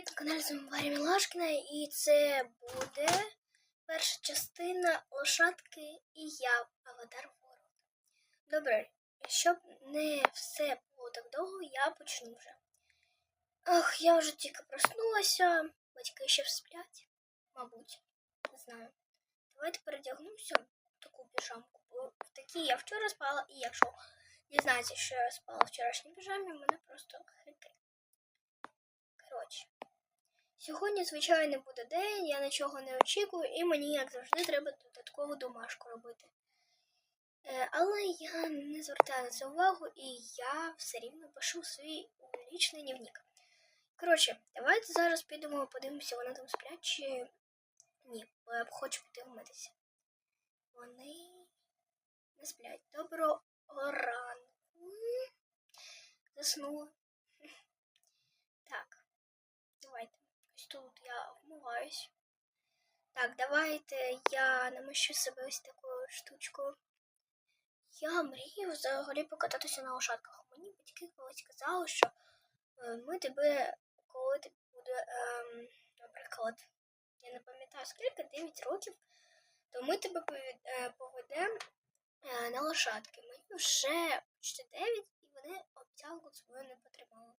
привіт! На каналі з вами Мілашкіна і це буде перша частина лошадки і я, Аватар Ворот. Добре, щоб не все було так довго, я почну вже. Ах, я вже тільки проснулася, батьки ще сплять, мабуть, не знаю. Давайте передягнуся в таку піжамку. В такій я вчора спала, і якщо дізнаєтеся, що я спала в вчорашній піжамі, мене просто хики. Коротше, сьогодні, звичайно, буде день, я нічого не очікую, і мені, як завжди, треба додаткову домашку робити. Е, але я не звертаю на це увагу, і я все рівно пишу свій лічний дневник. Коротше, давайте зараз підемо подивимося, вони там сплять чи ні, бо я б хочу піти вмитися. Вони не сплять. Доброго ранку. Заснула. Так. Давайте. Ось тут я вмиваюсь. Так, давайте я намащу себе ось такою штучкою. Я мрію взагалі покататися на лошадках. Мені батьки колись казали, що е, ми тебе, коли тобі буде, ем, наприклад, я не пам'ятаю скільки, 9 років, то ми тебе е, поведемо е, на лошадки. Мені вже 9, і вони обіцянку свою не потримали.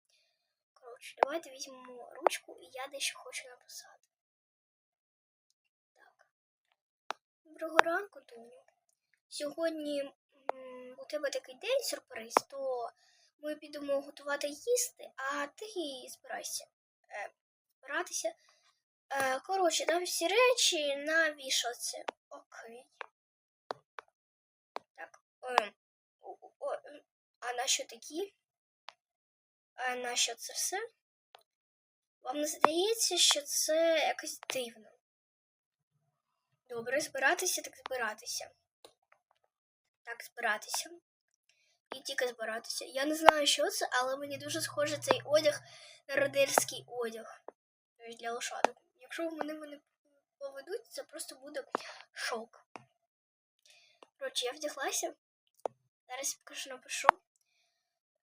Коротше, давайте візьмемо ручку і я дещо хочу написати. Так. Доброго ранку, Доню. Сьогодні м, у тебе такий день сюрприз, то ми підемо готувати їсти, а ти збирайся. Е, збиратися. Е, коротше, там всі речі на вішалці. Окей. Так. Е, о, о, е, а на що такі? А на що це все? Вам не здається, що це якось дивно. Добре, збиратися, так збиратися. Так, збиратися. І тільки збиратися. Я не знаю, що це, але мені дуже схоже цей одяг на родерський одяг. Тобто для лошадок. Якщо вони мене поведуть, це просто буде шок. Коротше, я вдяглася. Зараз я покажу напишу.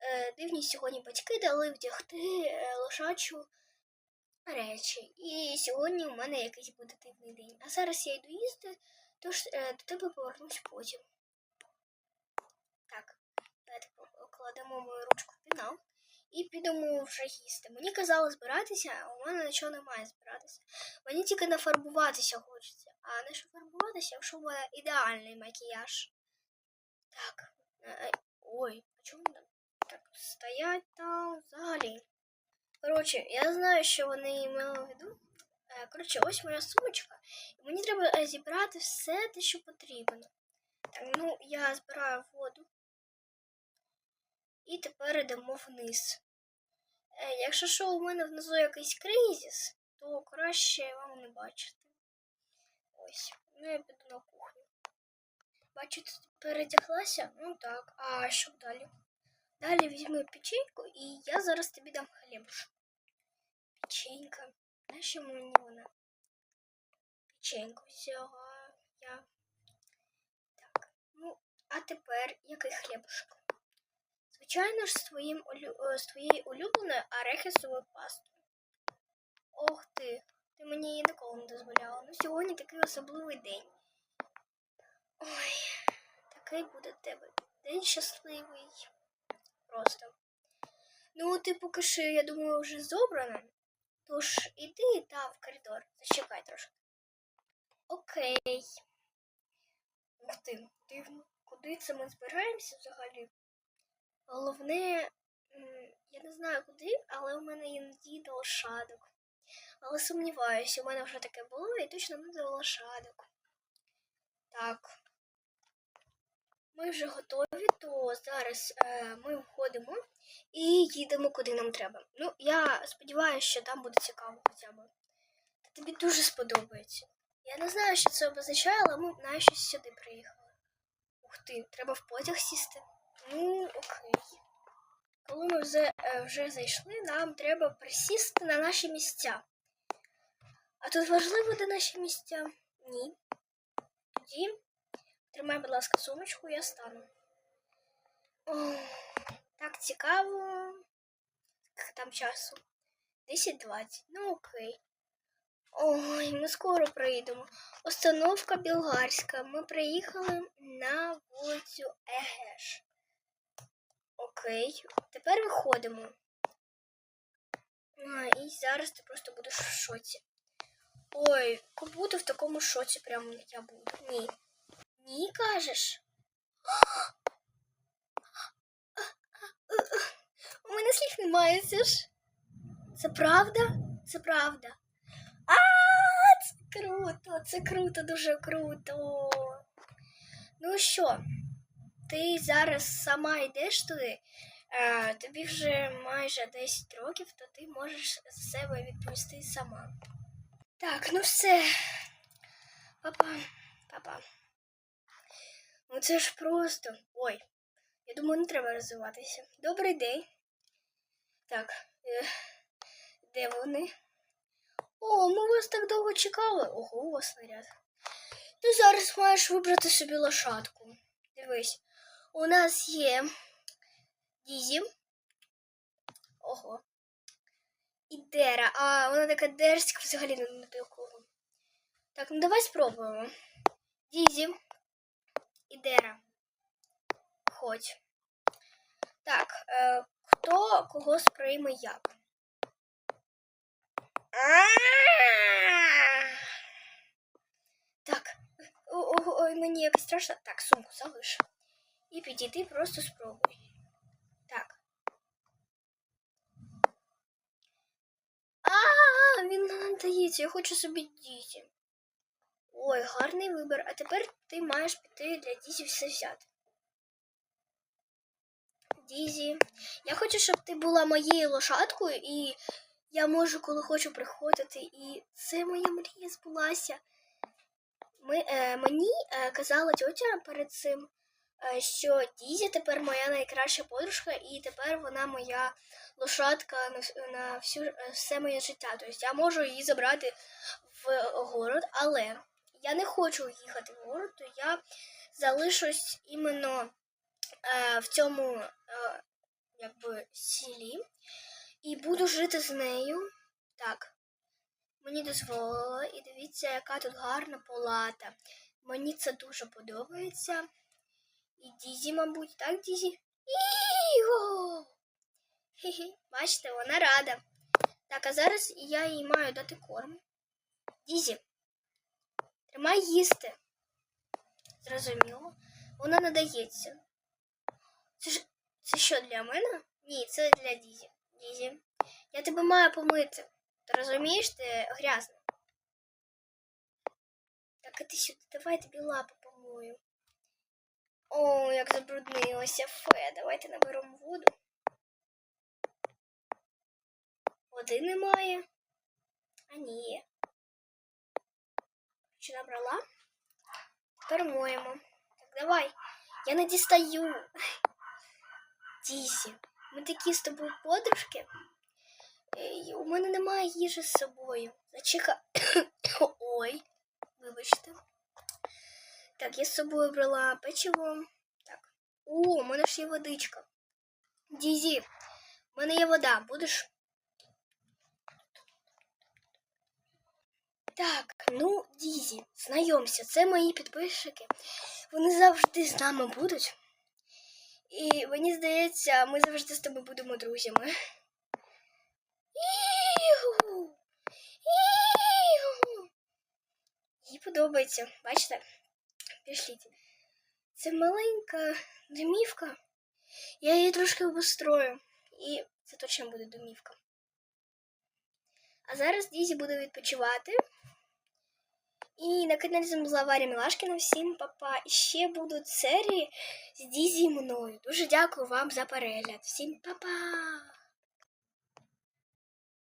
Е, дивні сьогодні батьки дали вдягти е, лошачу речі. І сьогодні у мене якийсь буде дивний день. А зараз я йду їсти, тож е, до тебе повернусь потім. Так, покладемо мою ручку в пінал і підемо вже їсти. Мені казали збиратися, а у мене нічого немає збиратися. Мені тільки нафарбуватися хочеться. А не що фарбуватися, якщо мене ідеальний макіяж. Так. Ой, а чому стоять там взагалі? Коротше, я знаю, що вони мали в виду. Е, Коротше, ось моя сумочка. Мені треба е, зібрати все те, що потрібно. Так, ну, я збираю воду. І тепер йдемо вниз. Е, Якщо що у мене внизу якийсь кризис, то краще вам не бачити. Ось, ну я піду на кухню. Бачу, ти передяглася? Ну так. А що далі? Далі візьми печеньку і я зараз тобі дам хлібушок. Печенька. Нащо мені вона? Печеньку взяла я. Так. Ну, а тепер який хлібушок? Звичайно ж, з, твоїм, е, з твоєю улюбленою арахісовою пастою. Ох ти, ти мені її ніколи не дозволяла. Ну сьогодні такий особливий день. Ой, такий буде тебе. День щасливий. Просто. Ну, ти поки що, я думаю, вже зобрана. Тож іди там в коридор. Зачекай трошки. Окей. Ух ти, дивно. Куди це ми збираємося взагалі? Головне, я не знаю куди, але у мене є надії до лошадок. Але сумніваюся, у мене вже таке було і точно не до лошадок. Так. Ми вже готові, то зараз е, ми входимо і їдемо куди нам треба. Ну, я сподіваюся, що там буде цікаво хоча б. Та тобі дуже сподобається. Я не знаю, що це означає, але ми на щось сюди приїхали. Ух ти, треба в потяг сісти. Ну, окей. Коли ми вже, е, вже зайшли, нам треба присісти на наші місця. А тут важливо, де наші місця? Ні. Тоді тримай, будь ласка, сумочку, я стану. Ох, так цікаво. Скільки там часу? 10-20. Ну окей. Ой, ми скоро приїдемо. Остановка Білгарська. Ми приїхали на вулицю Егеш. Окей. Тепер виходимо. А, і зараз ти просто будеш в шоці. Ой, як будто в такому шоці прямо я буду. Ні. Ні, кажеш. У мене слів немає, це ж. Це правда? Це правда. А, це круто, це круто, дуже круто. Ну що, ти зараз сама йдеш туди, е, тобі вже майже 10 років, то ти можеш за себе відповісти сама. Так, ну все. Папа, папа. Ну це ж просто. Ой, я думаю, не треба розвиватися. Добрий день. Так, е, де вони? О, ми вас так довго чекали. Ого, у вас наряд. Ти зараз маєш вибрати собі лошадку. Дивись, у нас є Дізі. Ого. І Дера. А, вона така дерзька взагалі не на такого. Так, ну давай спробуємо. Дізі. І Дера. Ходь. Так, е, хто кого сприйме як? Так, ой, мені якось страшно. Так, сумку залиш. І підійти просто спробуй. Так. А, він надається, я хочу собі діті. Ой, гарний вибір. А тепер ти маєш піти для Дізі все взяти. Дізі, я хочу, щоб ти була моєю лошадкою, і я можу, коли хочу приходити. І це моя мрія збулася. Ми, е, мені е, казала тьотя перед цим, е, що Дізі тепер моя найкраща подружка, і тепер вона моя лошадка на, на всю, е, все моє життя. Тобто я можу її забрати в город, але я не хочу їхати в город, то я залишусь іменно е, в цьому е, якби селі і буду жити з нею. Так. Мені дозволило, і дивіться, яка тут гарна палата. Мені це дуже подобається. І Дізі, мабуть, так, Дізі? Іго! Бачите, вона рада. Так, а зараз я їй маю дати корм. Дізі, тримай їсти. Зрозуміло. Вона надається. Це ж це що для мене? Ні, це для Дізі. Дізі. Я тебе маю помити. Ти розумієш, ти грязна. Так, іди сюди, давай тобі лапу помою. О, як забруднилося. Фе, давайте наберемо воду. Води немає. А ні. Чи набрала? Тепер моємо. Так, давай. Я не дістаю. Дізі, ми такі з тобою подружки. Ей, у мене немає їжі з собою. Зачека. Ой, вибачте. Так, я з собою брала печиво. Так. О, у мене ж є водичка. Дізі, в мене є вода, будеш? Так, ну, Дізі, знайомся, це мої підписчики. Вони завжди з нами будуть. І мені здається, ми завжди з тобою будемо друзями. Їй подобається, бачите? Пішліть. Це маленька домівка. Я її трошки обустрою. І це точно буде домівка. А зараз Дізі буде відпочивати. І на каналі була Варя Мілашкіна. Всім папа. Ще будуть серії з Дізі мною. Дуже дякую вам за перегляд. Всім па-па!